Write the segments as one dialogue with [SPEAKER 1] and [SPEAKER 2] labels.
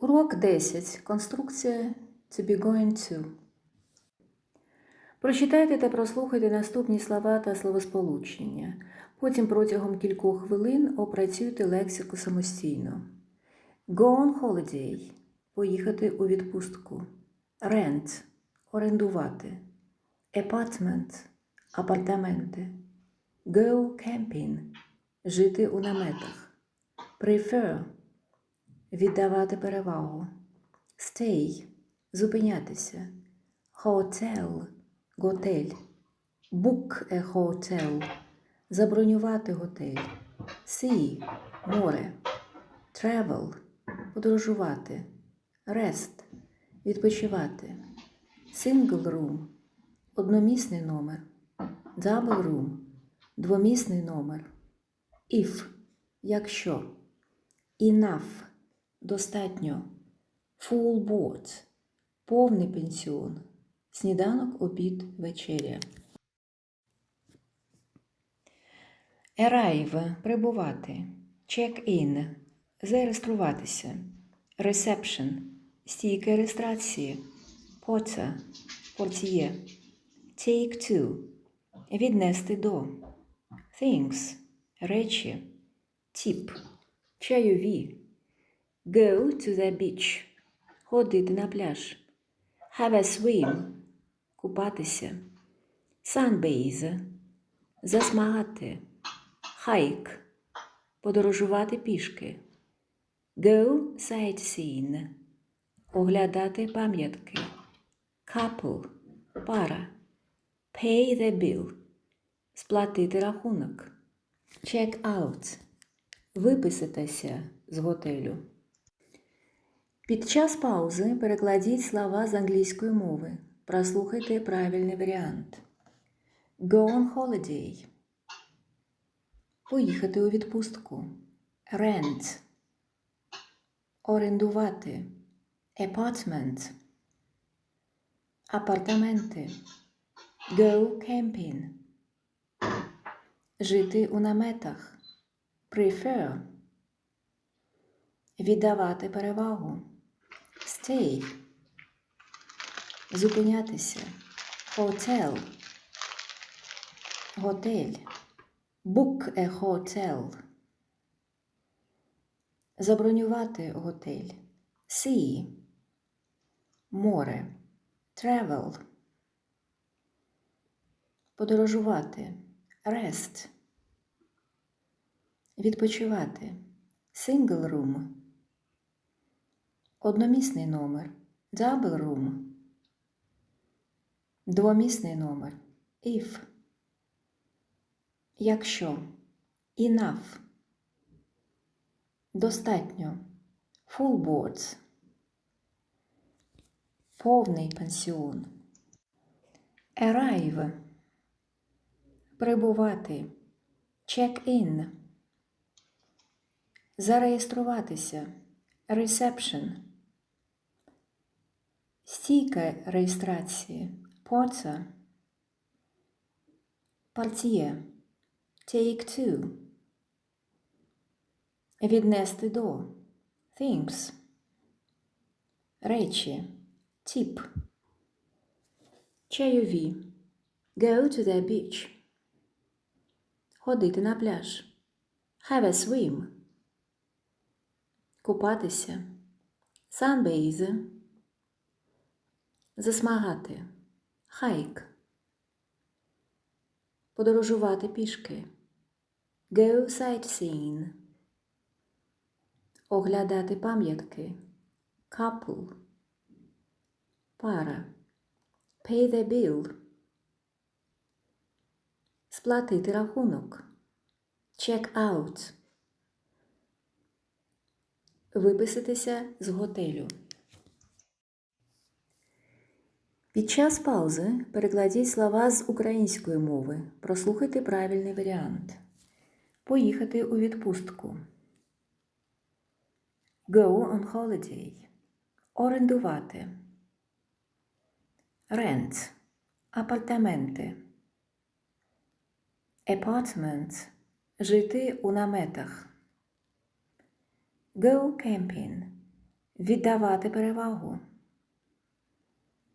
[SPEAKER 1] Урок 10. Конструкція to be going to. Прочитайте та прослухайте наступні слова та словосполучення. Потім протягом кількох хвилин опрацюйте лексику самостійно. Go on holiday – поїхати у відпустку. Rent – орендувати. Apartment – апартаменти. Go camping – жити у наметах. Prefer – віддавати перевагу. Stay – зупинятися. Hotel – готель. Book a hotel – забронювати готель. Sea – море. Travel – подорожувати. Rest – відпочивати. Single room – одномісний номер. Double room – двомісний номер. If – якщо. Enough – достатньо. Full board – повний пенсіон. Сніданок, обід, вечеря. Arrive – прибувати. Check-in – зареєструватися. Reception – стійка реєстрації. Porter – портіє. Take to – віднести до. Things – речі. Tip – чайові. Go to the beach – ходити на пляж. Have a swim – купатися. Sunbathe – засмагати. Hike – подорожувати пішки. Go sightseeing – оглядати пам'ятки. Couple – пара. Pay the bill – сплатити рахунок. Check out – виписатися з готелю. Під час паузи перекладіть слова з англійської мови. Прослухайте правильний варіант. Go on holiday. Поїхати у відпустку. Rent. Орендувати. Apartment. Апартаменти. Go camping. Жити у наметах. Prefer. Віддавати перевагу. Stay. Зупинятися. Hotel. Готель. Book a hotel. Забронювати готель. Sea. Море. Travel. Подорожувати. Rest. Відпочивати. Single room. Одномісний номер. Double room. Двомісний номер. If. Якщо. Enough. Достатньо. Full boards. Повний пансіон. Arrive. Прибувати. Check-in. Зареєструватися. Reception. Стійка реєстрації. Порца. Партіє. Take to. Віднести до. Things. Речі. Tip. Чайові. Go to the beach. Ходити на пляж. Have a swim. Купатися. Sunbathe. Засмагати. Хайк. Подорожувати пішки. Go sightseeing. Оглядати пам'ятки. Couple. Пара. Pay the bill. Сплатити рахунок. Check out. Виписатися з готелю. Під час паузи перекладіть слова з української мови. Прослухайте правильний варіант. Поїхати у відпустку. Go on holiday. Орендувати. Rent. Апартаменти. Apartment. Жити у наметах. Go camping. Віддавати перевагу.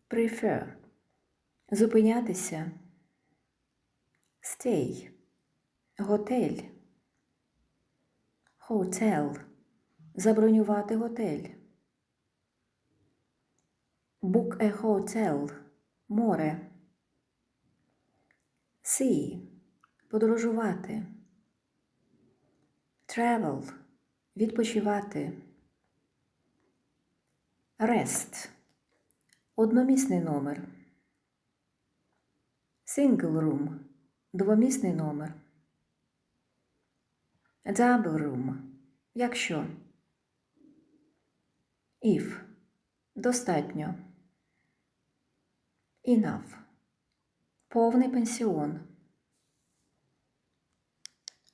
[SPEAKER 1] Prefer. Зупинятися. Stay. Готель. Hotel. Забронювати готель. Book a hotel. Море. See. Подорожувати. Travel. Відпочивати. Rest. Одномісний номер. Single room. Двомісний номер. Double room. Якщо. If. Достатньо. Enough. Повний пенсіон.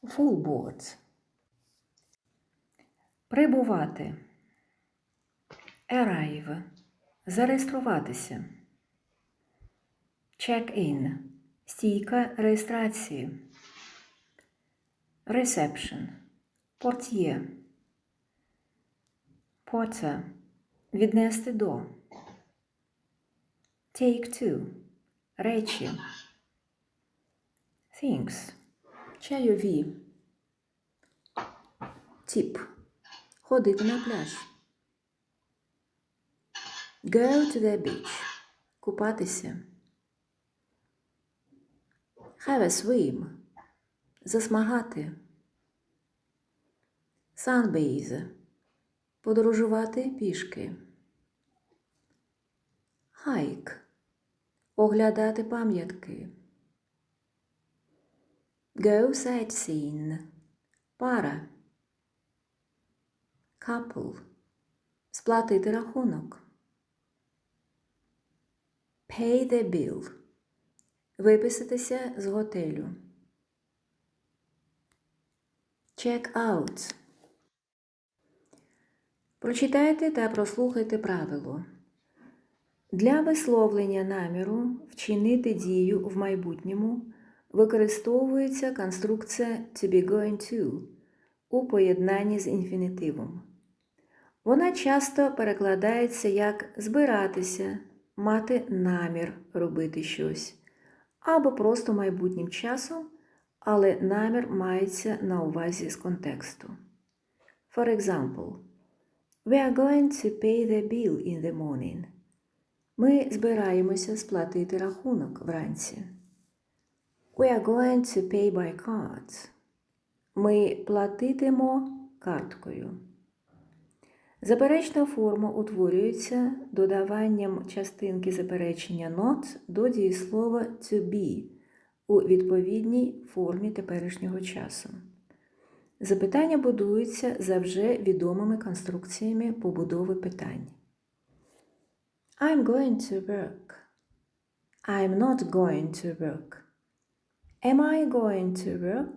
[SPEAKER 1] Full board. Прибувати. Arrive. Зареєструватися. Check-in. Стійка реєстрації. Reception. Портьє. Porter. Віднести до. Take to. Речі. Things. Чайові. Тіп. Ходити на пляж. Go to the beach. Купатися. Have a swim. Засмагати. Sunbathe. Подорожувати пішки. Hike. Оглядати пам'ятки. Go sightseeing. Пара. Couple. Сплатити рахунок. Pay the bill. Виписатися з готелю. Check out. Прочитайте та прослухайте правило. Для висловлення наміру вчинити дію в майбутньому використовується конструкція to be going to у поєднанні з інфінітивом. Вона часто перекладається як збиратися, мати намір робити щось, або просто майбутнім часом, але намір мається на увазі з контексту. For example, we are going to pay the bill in the morning. Ми збираємося сплатити рахунок вранці. We are going to pay by card. Ми платитимо карткою. Заперечна форма утворюється додаванням частинки заперечення not до дієслова to be у відповідній формі теперішнього часу. Запитання будуються за вже відомими конструкціями побудови питань. I'm going to work. I'm not going to work. Am I going to work?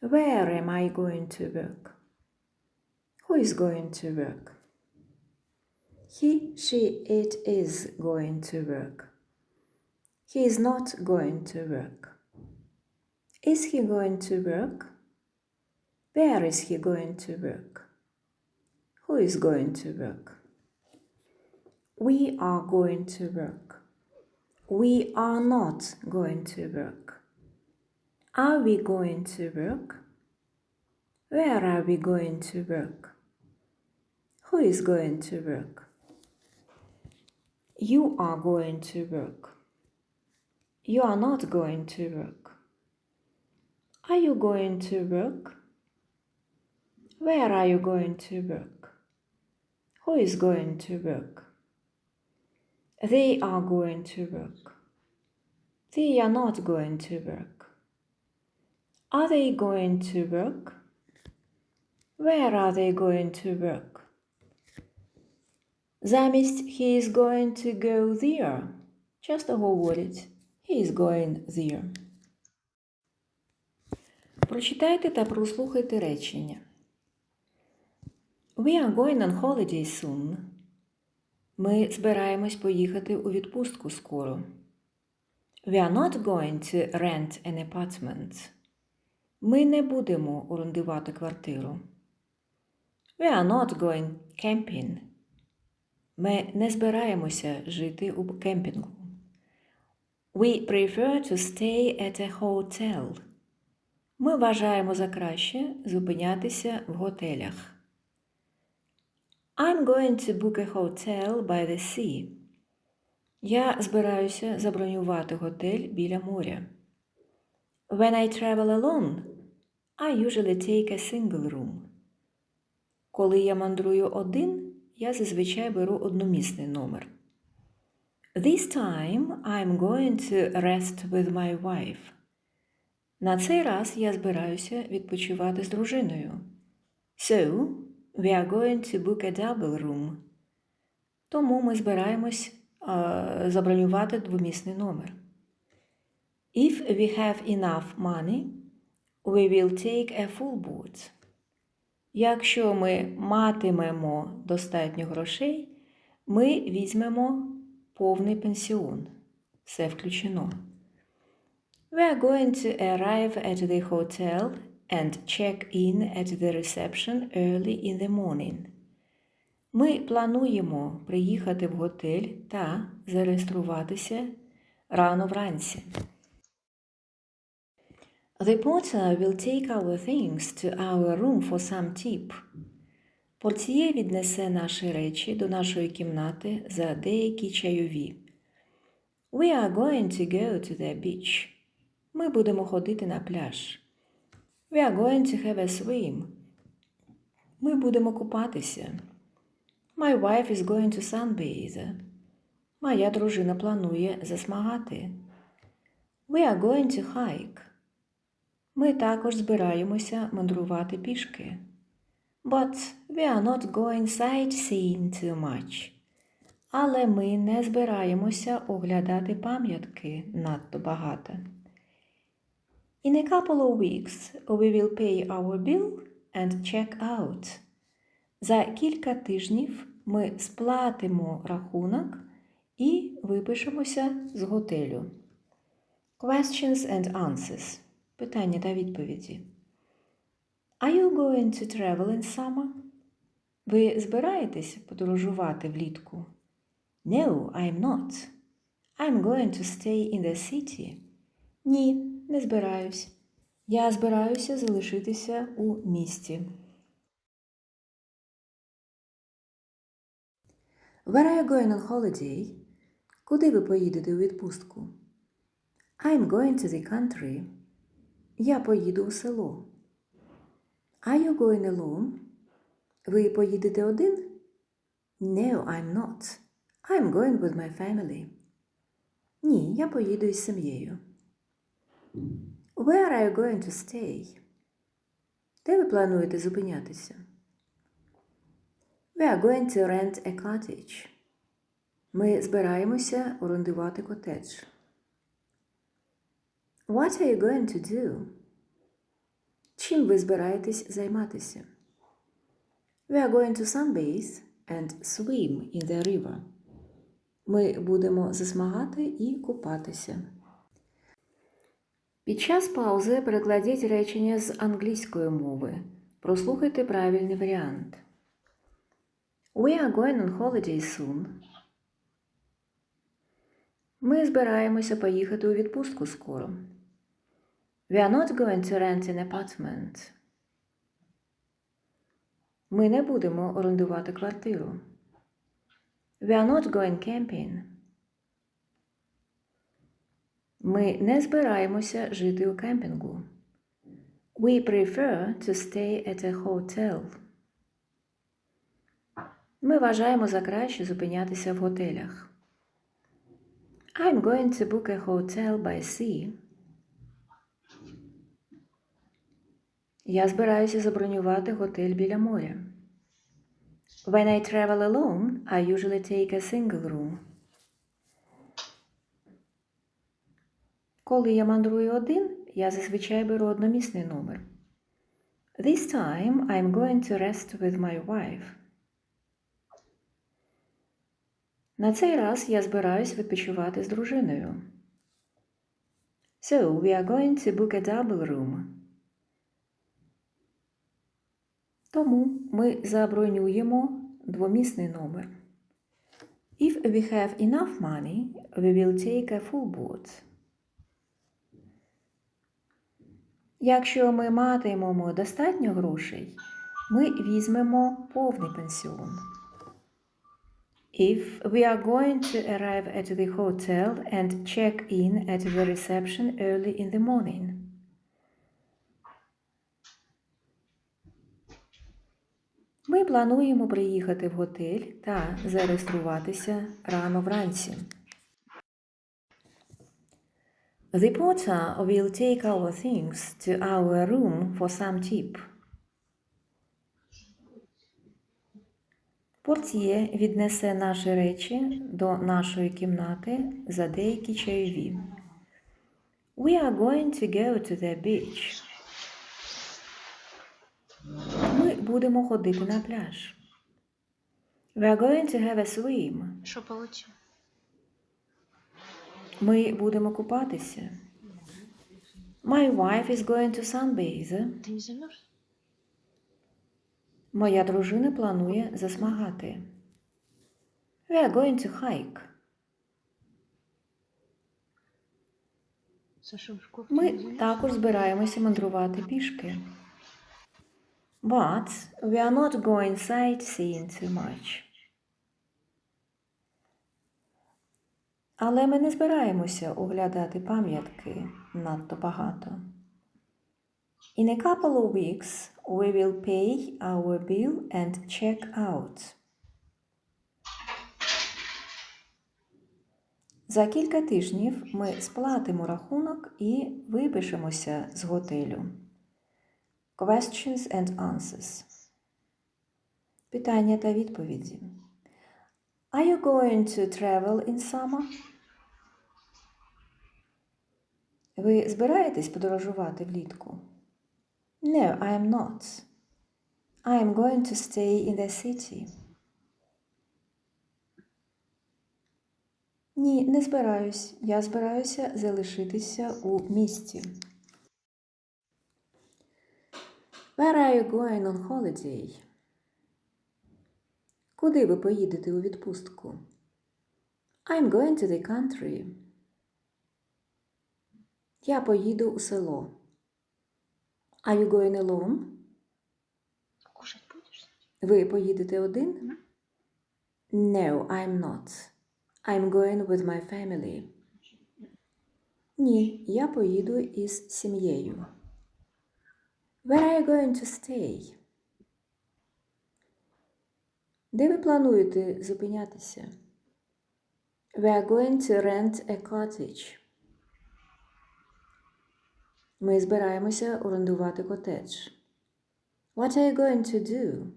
[SPEAKER 1] Where am I going to work? Who is going to work? He, she, it is going to work. He is not going to work. Is he going to work? Where is he going to work? Who is going to work? We are going to work. We are not going to work. Are we going to work? Where are we going to work? Who is going to work? You are going to work. You are not going to work. Are you going to work? Where are you going to work? Who is going to work? They are going to work. They are not going to work. Are they going to work? Where are they going to work? Замість he is going to go there. Часто говорять he is going there. Прочитайте та прослухайте речення. We are going on holiday soon. Ми збираємось поїхати у відпустку скоро. We are not going to rent an apartment. Ми не будемо орендувати квартиру. We are not going camping. Ми не збираємося жити у кемпінгу. We prefer to stay at a hotel. Ми вважаємо за краще зупинятися в готелях. I'm going to book a hotel by the sea. Я збираюся забронювати готель біля моря. When I travel alone, I usually take a single room. Коли я мандрую один, я зазвичай беру одномісний номер. This time I'm going to rest with my wife. На цей раз я збираюся відпочивати з дружиною. So, we are going to book a double room. Тому ми збираємось е, забронювати двомісний номер. If we have enough money, we will take a full board. Якщо ми матимемо достатньо грошей, ми візьмемо повний пенсіон. Все включено. We are going to arrive at the hotel and check in at the reception early in the morning. Ми плануємо приїхати в готель та зареєструватися рано вранці. The porter will take our things to our room for some tip. Портіє віднесе наші речі до нашої кімнати за деякі чайові. We are going to go to the beach. Ми будемо ходити на пляж. We are going to have a swim. Ми будемо купатися. My wife is going to sunbathe. Моя дружина планує засмагати. We are going to hike. Ми також збираємося мандрувати пішки. But we are not going sightseeing too much. Але ми не збираємося оглядати пам'ятки надто багато. In a couple of weeks we will pay our bill and check out. За кілька тижнів ми сплатимо рахунок і випишемося з готелю. Questions and answers. Питання та відповіді. Are you going to travel in summer? Ви збираєтесь подорожувати влітку? No, I'm not. I'm going to stay in the city. Ні, не збираюсь. Я збираюся залишитися у місті. Where are you going on holiday? Куди ви поїдете у відпустку? I'm going to the country. Я поїду у село. Are you going alone? Ви поїдете один? No, I'm not. I'm going with my family. Ні, я поїду із сім'єю. Where are you going to stay? Де ви плануєте зупинятися? We are going to rent a cottage. Ми збираємося орендувати котедж. What are you going to do? Чим ви збираєтесь займатися? We are going to sunbathe and swim in the river. Ми будемо засмагати і купатися. Під час паузи перекладіть речення з англійської мови. Прослухайте правильний варіант. We are going on holiday soon. Ми збираємося поїхати у відпустку скоро. We are not going to rent an apartment. Ми не будемо орендувати квартиру. We are not going camping. Ми не збираємося жити у кемпінгу. We prefer to stay at a hotel. Ми вважаємо за краще зупинятися в готелях. I'm going to book a hotel by sea. Я збираюся забронювати готель біля моря. When I travel alone, I usually take a single room. Коли я мандрую один, я зазвичай беру одномісний номер. This time I'm going to rest with my wife. На цей раз я збираюсь відпочивати з дружиною. So we are going to book a double room. Тому ми забронюємо двомісний номер. If we have enough money, we will take a full boat. Якщо ми матимемо достатньо грошей, ми візьмемо повний пенсіон. If we are going to arrive at the hotel and check in at the reception early in the morning. Ми плануємо приїхати в готель та зареєструватися рано вранці. The porter will take our things to our room for some tip. Портьє віднесе наші речі до нашої кімнати за деякі чайові. We are going to go to the beach. Ми будемо ходити на пляж. We are going to have a swim.
[SPEAKER 2] Що получив?
[SPEAKER 1] Ми будемо купатися. My wife is going to sunbathe.
[SPEAKER 2] Ти не замерз?
[SPEAKER 1] Моя дружина планує засмагати. We are going to hike. Ми також збираємося мандрувати пішки. But we are not going sightseeing too much. Але ми не збираємося оглядати пам'ятки надто багато. In a couple of weeks we will pay our bill and check out. За кілька тижнів ми сплатимо рахунок і випишемося з готелю. Questions and answers. Питання та відповіді. Are you going to travel in summer? Ви збираєтесь подорожувати влітку? No, I am not. I am going to stay in the city. Ні, не збираюсь. Я збираюся залишитися у місті. Where are you going on holiday? Куди ви поїдете у відпустку? I'm going to the country. Я поїду у село. Are you going alone?
[SPEAKER 2] Кушать будеш?
[SPEAKER 1] Ви поїдете один? No, I'm not. I'm going with my family. Ні, я поїду із сім'єю. Where are you going to stay? Де ви плануєте зупинятися? We are going to rent a cottage. Ми збираємося орендувати котедж. What are you going to do?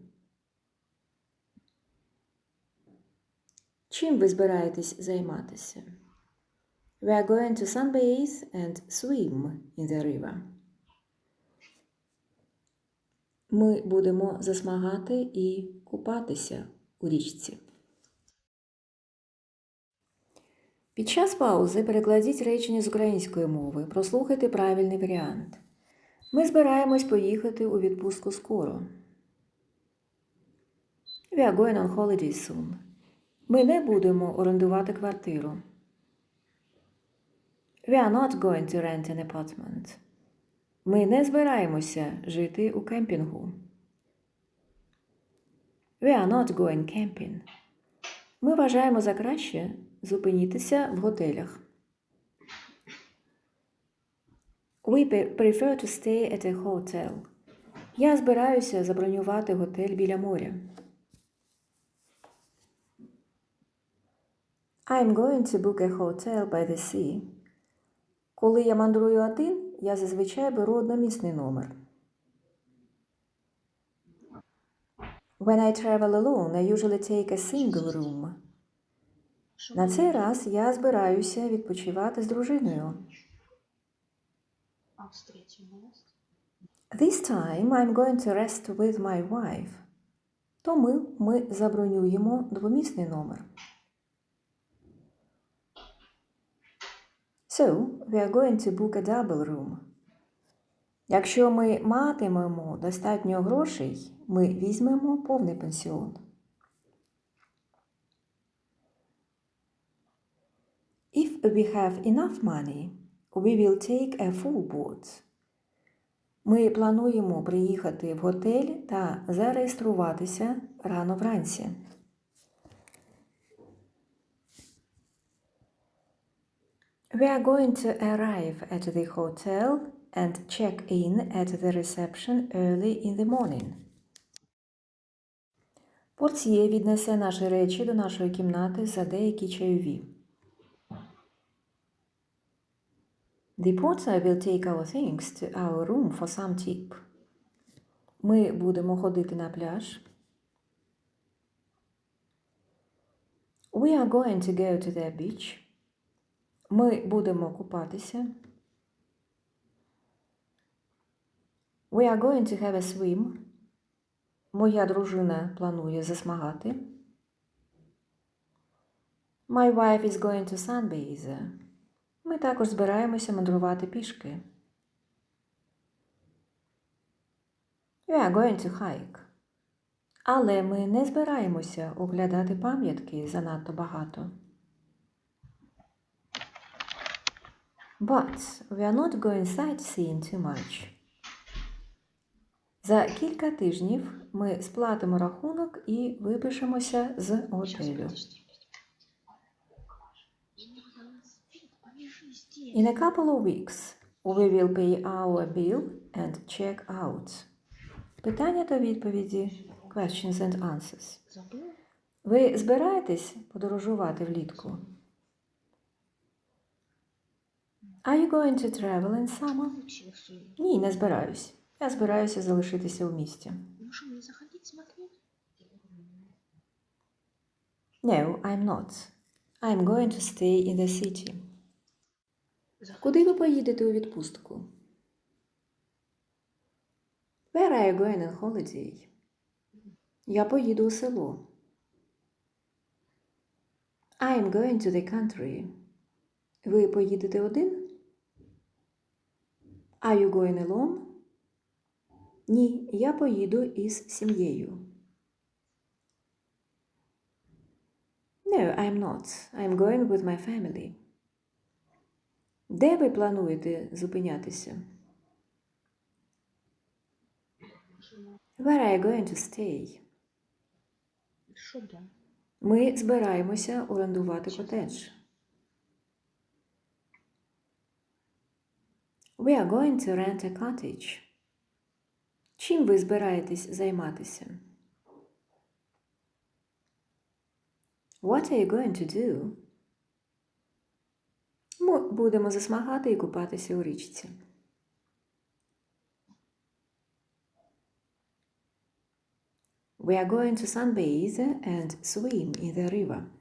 [SPEAKER 1] Чим ви збираєтесь займатися? We are going to sunbathe and swim in the river. Ми будемо засмагати і купатися у річці. Під час паузи перекладіть речення з української мови. Прослухайте правильний варіант. Ми збираємось поїхати у відпустку скоро. We are going on holiday soon. Ми не будемо орендувати квартиру. We are not going to rent an apartment. Ми не збираємося жити у кемпінгу. We are not going camping. Ми вважаємо за краще зупинітися в готелях. We prefer to stay at a hotel. Я збираюся забронювати готель біля моря. I'm going to book a hotel by the sea. Коли я мандрую один, я зазвичай беру одномісний номер. When I travel alone, I usually take a single room. На цей раз я збираюся відпочивати з дружиною. This time I'm going to rest with my wife. Тому ми забронюємо двомісний номер. So, we are going to book a double room. Якщо ми матимемо достатньо грошей, ми візьмемо повний пенсіон. If we have enough money, we will take a full boat. Ми плануємо приїхати в готель та зареєструватися рано вранці. We are going to arrive at the hotel and check in at the reception early in the morning. Портьє віднесе наші речі до нашої кімнати за деякі чайові. The porter will take our things to our room for some tip. Ми будемо ходити на пляж. We are going to go to the beach. Ми будемо купатися. We are going to have a swim. Моя дружина планує засмагати. My wife is going to sunbathe. Ми також збираємося мандрувати пішки. We are going to hike. Але ми не збираємося оглядати пам'ятки занадто багато. But we are not going sightseeing too much. За кілька тижнів ми сплатимо рахунок і випишемося з готелю. In a couple of weeks we will pay our bill and check out. Питання та відповіді. Questions and answers. Ви збираєтесь подорожувати влітку? Are you going to travel in summer? Ні, не збираюсь. Я збираюся залишитися у місті. No, I'm not. I'm going to stay in the city. Куди ви поїдете у відпустку? Where are you going on holiday? Я поїду у село. I'm going to the country. Ви поїдете один? Are you going alone? Ні, я поїду із сім'єю. No, I'm not. I'm going with my family. Де ви плануєте зупинятися? Where are you going to stay? Ми збираємося орендувати котедж. We are going to rent a cottage. Чим ви збираєтесь займатися? What are you going to do? Ми будемо засмагати і купатися у річці. We are going to sunbathe and swim in the river.